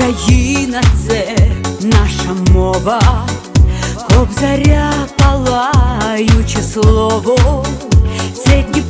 Україна це наша мова, кобзаря палаюче слово, це Дніпро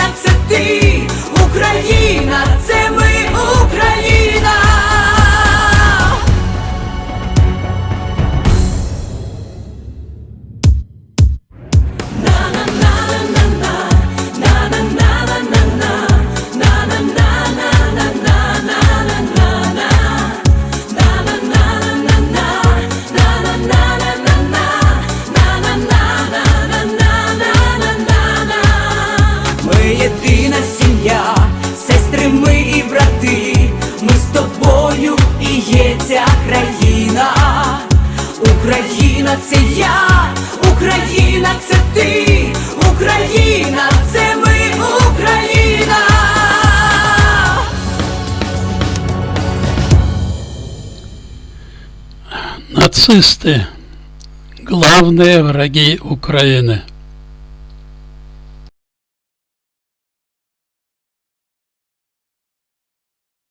Україна це ти, Україна це ми, країна. Україна це я, Україна це ти, Україна це ми, Україна. Нацисты – главные враги Украины.